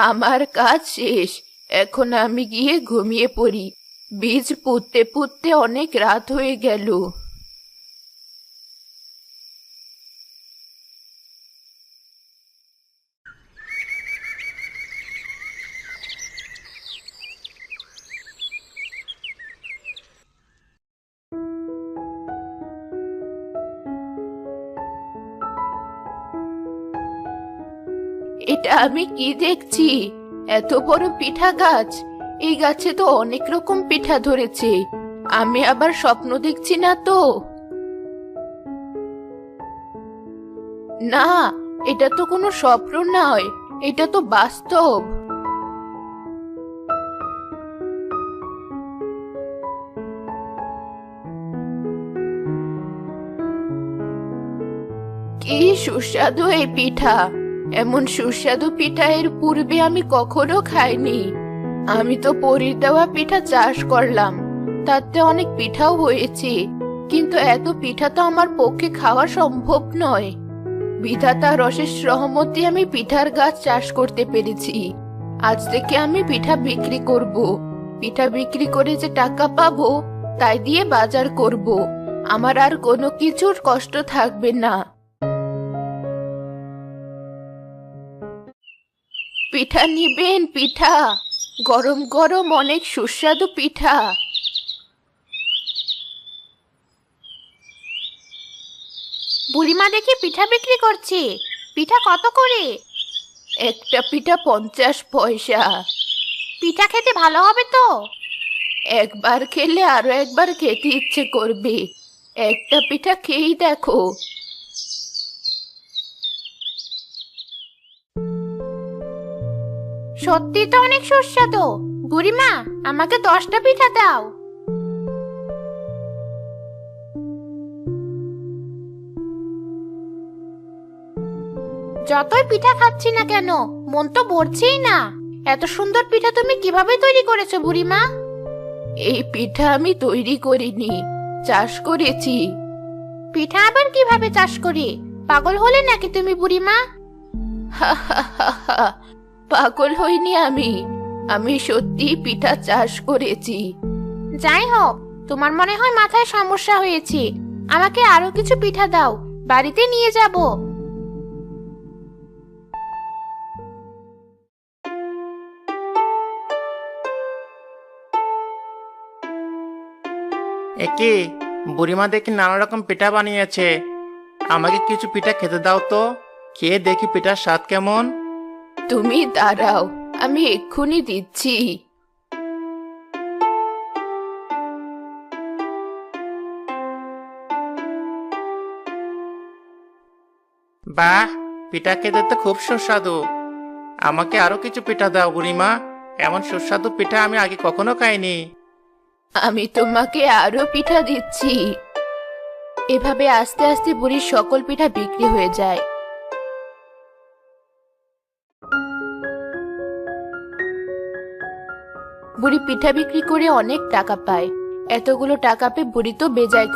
আমার কাজ শেষ। এখন আমি গিয়ে ঘুমিয়ে পড়ি। বীজ পুঁততে পুঁততে অনেক রাত হয়ে গেল। এটা আমি কি দেখছি? এত বড় পিঠা গাছ। এই গাছে তো অনেক রকম পিঠা ধরেছে। আমি আবার স্বপ্ন দেখছি না তো। না, এটা তো কোনো স্বপ্ন নয়। এটা তো বাস্তব। কি সুস্বাদু এই পিঠা। এমন সুস্বাদু পিঠা এর পূর্বে আমি কখনো খাইনি। আমি তো পরির দেওয়া পিঠা চাষ করলাম, তাতে অনেক পিঠাও হয়েছে, কিন্তু এত পিঠা তো আমার পক্ষে খাওয়া সম্ভব নয়। বিধাতা রসের সহমতে আমি পিঠার গাছ চাষ করতে পেরেছি। আজ থেকে আমি পিঠা বিক্রি করব। পিঠা বিক্রি করে যে টাকা পাবো, তাই দিয়ে বাজার করব। আমার আর কোনো কিছুর কষ্ট থাকবে না। পিঠা নিবেন পিঠা। গরম গরম অনেক সুস্বাদু পিঠা। বুড়িমা দেখি পিঠা বিক্রি করছে। পিঠা কত করে? একটা পিঠা পঞ্চাশ পয়সা। পিঠা খেতে ভালো হবে তো? একবার খেলে আরও একবার খেতে ইচ্ছে করবে। একটা পিঠা খেয়েই দেখো। সত্যি তো অনেক সুস্বাদু। বুড়িমা আমাকে দশটা পিঠা দাও। যতই পিঠা খাচ্ছি না কেন মন তো ভরছেই না। এত সুন্দর পিঠা তুমি কীভাবে তৈরি করেছ বুড়িমা? এই পিঠা আমি তৈরি করিনি চাষ করেছি। পিঠা আবার কীভাবে চাষ করি? পাগল হলে নাকি তুমি বুড়িমা? পাগল হইনি আমি। আমি সত্যি পিঠা চাষ করেছি। যাই হোক তোমার মনে হয় মাথায় সমস্যা হয়েছে। আমাকে আরও কিছু পিঠা দাও বাড়িতে নিয়ে যাব। একে বুড়িমা দেখি নানা রকম পিঠা বানিয়েছে। আমাকে কিছু পিঠা খেতে দাও তো। খেয়ে দেখি পিঠার স্বাদ কেমন। তুমি দাঁড়াও আমি এক্ষুনি দিচ্ছি। বাহ পিঠা খেতে তো খুব সুস্বাদু। আমাকে আরও কিছু পিঠা দাও বুড়িমা। এমন সুস্বাদু পিঠা আমি আগে কখনো খাইনি। আমি তোমাকে আরও পিঠা দিচ্ছি। এভাবে আস্তে আস্তে বুড়ির সকল পিঠা বিক্রি হয়ে যায়। বুড়ি পিঠা বিক্রি করে অনেক টাকা পায়। এতগুলো টাকা পেয়ে বুড়ি তো বেজায়